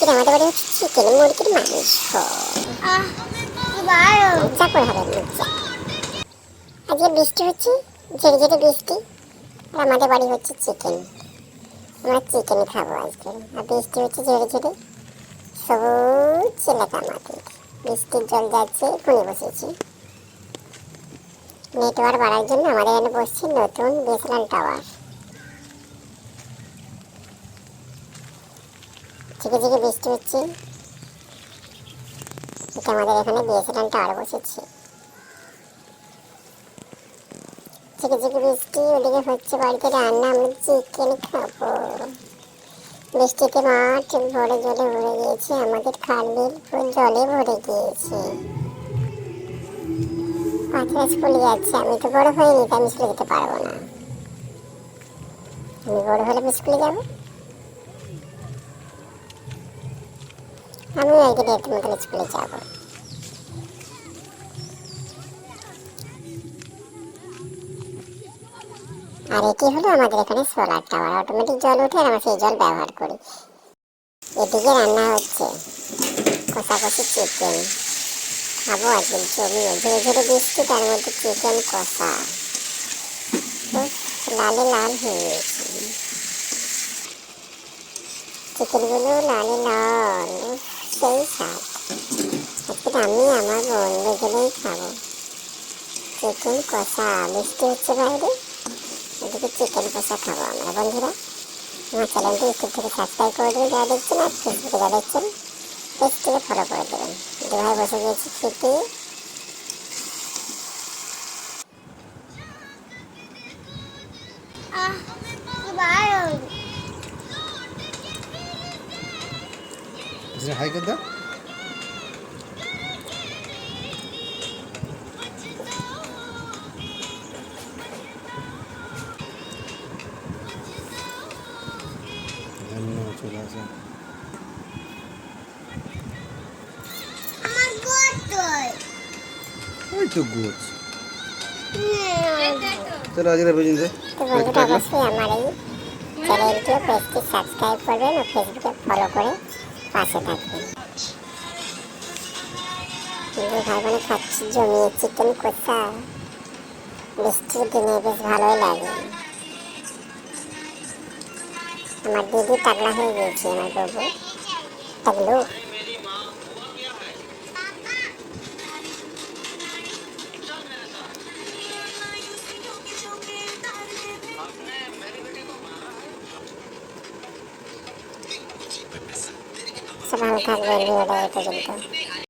আমাদের বাড়ি হচ্ছে চিকেন মুরগির মাংস মজা করে হবে মজা আজকে বৃষ্টি হচ্ছে ঝেড়ে ঝেড়ে বৃষ্টি আর আমাদের বাড়ি হচ্ছে চিকেন। আমরা চিকেন খাব আজকে। আর বৃষ্টি হচ্ছে ঝেড়ে ঝেড়ে সবুজ এলাকা আমাদের। বৃষ্টির জল যাচ্ছে কোণে বসেছি। নেটওয়ার্ক বাড়ার জন্য আমাদের এখানে বসছে নতুন বিএসএনএল টাওয়ার ঝিকে ঝিকে বৃষ্টি হচ্ছে। এটা আমাদের এখানে বিএসএনএল টাওয়ার বসেছে। ঝিকে ঝিকে বৃষ্টি, ওদিকে হচ্ছে বাড়িতে রান্না আমরা চিকেন খাব। বৃষ্টিতে মাঠ ভরে জলে ভরে গিয়েছে, আমাদের খাল বিল পুরো জলে ভরে গিয়েছে। বাচ্চারা স্কুলে যাচ্ছে, আমি তো বড় হয়নি তাই আমি স্কুলে যেতে পারব না। আমি বড় হলে আমি স্কুলে যাব? আমি একদিন এর মতন স্কুলে যাব। আর এটি হলো? আমাদের এখানে সোলার টাওয়ার অটোমেটিক জল উঠে আমরা সেই জল ব্যবহার করি। এদিকে রান্না হচ্ছে। কষাকষি চিকেন খাব আজকে জমিয়ে ধীরে ধীরে বৃষ্টি, তার মধ্যে চিকেন কষা। লালে লাল হয়ে গেছে। চিকেনগুলো লালে লাল। সেই স্বাদ আজকে আমি আমার বোন দুজনেই খাব। চিকেন কষা বৃষ্টি হচ্ছে বাইরে এদিকে চিকেন কষা খাব আমরা বন্ধুরা। আমার চ্যানেলটি ইউটিউব থেকে সাবস্ক্রাইব করে দেবেন যারা দেখছেন আর ফেসবুকে যারা দেখছেন পেজটিকে ফলো করে দেবেন। দুভাই বসে গিয়েছি খেতে আহ কি ভালো চলে আসে। আমার ওই তো গোছ চলো আজকে পর্যন্ত অবশ্যই আমার এই চ্যানেলটিও পেজটি সাবস্ক্রাইব করবেন ও ফেসবুকে ফলো করে পাশে থাকবেন। কিন্তু ভাই বোনে খাচ্ছি জমিয়ে চিকেন কষা। বৃষ্টির দিনে বেশ ভালোই লাগে। আমার দিদি টাকলা হয়ে গিয়েছে আমার বাবু। টাকলু সব ভালো থাকবেন ভিডিওটা এই পর্যন্ত।